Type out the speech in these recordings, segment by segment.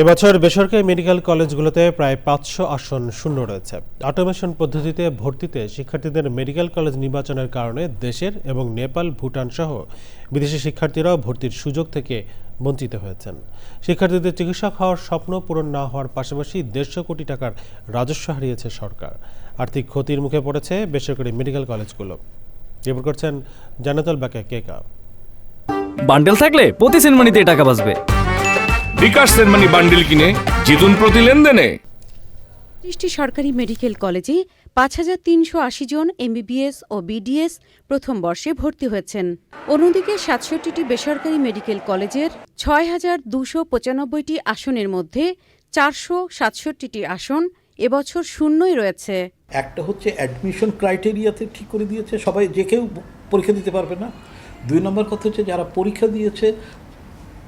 এবছর বেসরকারি মেডিকেল কলেজগুলোতে প্রায় পাঁচশো আসন শূন্য রয়েছে। অটোমেশন পদ্ধতিতে ভর্তিতে শিক্ষার্থীদের মেডিকেল কলেজ নির্বাচনের কারণে দেশের এবং নেপাল, ভুটান সহ বিদেশি শিক্ষার্থীরাও ভর্তির সুযোগ থেকে বঞ্চিত হয়েছেন। শিক্ষার্থীদের চিকিৎসক হওয়ার স্বপ্ন পূরণ না হওয়ার পাশাপাশি দেড়শো কোটি টাকার রাজস্ব হারিয়েছে সরকার। আর্থিক ক্ষতির মুখে পড়েছে বেসরকারি মেডিকেল কলেজগুলো। রিপোর্ট করছেন জানাতল বাকে কেকা বান্ডেল থাকলে প্রতি সেনমানিতে টাকা বাঁচবে। বিকাশ সেনমানি বান্ডিল কিনে জিতুন প্রতি লেনদেনে। ত্রিশটি সরকারি মেডিকেল কলেজে পাঁচ হাজার তিনশো আশি জন এমবিবিএস ও বিডিএস প্রথম বর্ষে ভর্তি হয়েছেন। অন্যদিকে সাতষট্টিটি বেসরকারি মেডিকেল কলেজের ছয় হাজার দুশো পঁচানব্বইটি আসনের মধ্যে চারশো সাতষট্টিটি আসন এবছর শূন্যই রয়েছে। একটা হচ্ছে অ্যাডমিশন ক্রাইটেরিয়াতে ঠিক করে দিয়েছে সবাই যে কেউ পরীক্ষা দিতে পারবে না। দুই নম্বর কথা হচ্ছে যারা পরীক্ষা দিয়েছে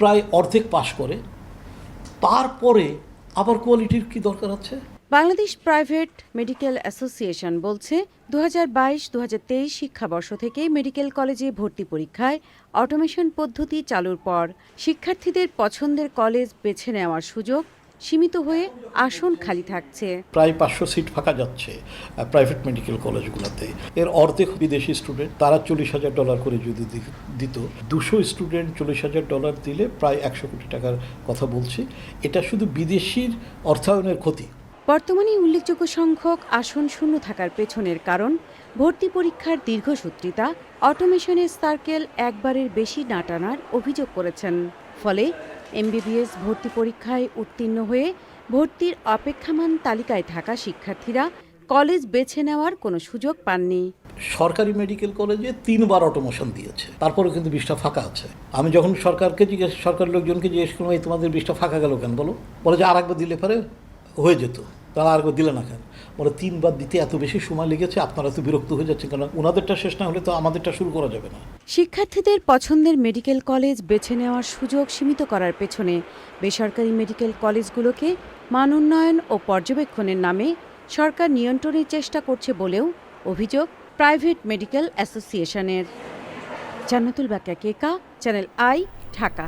প্রায় অর্ধেক পাশ করে তারপরে আবার কোয়ালিটির কি দরকার আছে? বাংলাদেশ প্রাইভেট মেডিকেল অ্যাসোসিয়েশন বলছে দু হাজার বাইশ দু শিক্ষাবর্ষ থেকে মেডিকেল কলেজে ভর্তি পরীক্ষায় অটোমেশন পদ্ধতি চালুর পর শিক্ষার্থীদের পছন্দের কলেজ বেছে নেওয়ার সুযোগ সীমিত হয়ে আসন খালি থাকছে। প্রায় পাঁচশো সিট ফাঁকা যাচ্ছে প্রাইভেট মেডিকেল কলেজগুলোতে এর অর্ধেক বিদেশি স্টুডেন্ট তারা চল্লিশ হাজার ডলার করে যদি দিত। দুশো স্টুডেন্ট চল্লিশ হাজার ডলার দিলে প্রায় একশো কোটি টাকার কথা বলছি। এটা শুধু বিদেশির অর্থায়নের ক্ষতি। বর্তমানে উল্লেখযোগ্য সংখ্যক আসন শূন্য থাকার পেছনের কারণ ভর্তি পরীক্ষার দীর্ঘসূত্রিতা অটোমেশনের সার্কেল একবারের বেশি না টানার অভিযোগ করেছেন। ফলে এমবিবিএস ভর্তি পরীক্ষায় উত্তীর্ণ হয়ে ভর্তির অপেক্ষামান তালিকায় থাকা শিক্ষার্থীরা কলেজ বেছে নেওয়ার কোনো সুযোগ পাননি। সরকারি মেডিকেল কলেজে তিনবার অটোমোশন দিয়েছে তারপরে কিন্তু বিশটা ফাঁকা আছে। আমি যখন সরকারকে জিজ্ঞেস সরকার লোকজনকে জিজ্ঞেস করলাম, এই তোমাদের বিশটা ফাঁকা গেল কেন? বলো। বলে যে, আর একবার দিলে পরে হয়ে যেত। তারা আরেকবার দিলে না কেন? বলে তিনবার দিতে এত বেশি সময় লেগেছে, আপনারা তো বিরক্ত হয়ে যাচ্ছেন কারণ ওনাদেরটা শেষ না হলে তো আমাদেরটা শুরু করা যাবে না। শিক্ষার্থীদের পছন্দের মেডিকেল কলেজ বেছে নেওয়ার সুযোগ সীমিত করার পেছনে বেসরকারি মেডিকেল কলেজগুলোকে মান উন্নয়ন ও পর্যবেক্ষণের নামে সরকার নিয়ন্ত্রণের চেষ্টা করছে বলেও অভিযোগ প্রাইভেট মেডিকেল অ্যাসোসিয়েশনের। Jannatul Bakka Keka channel I, Dhaka.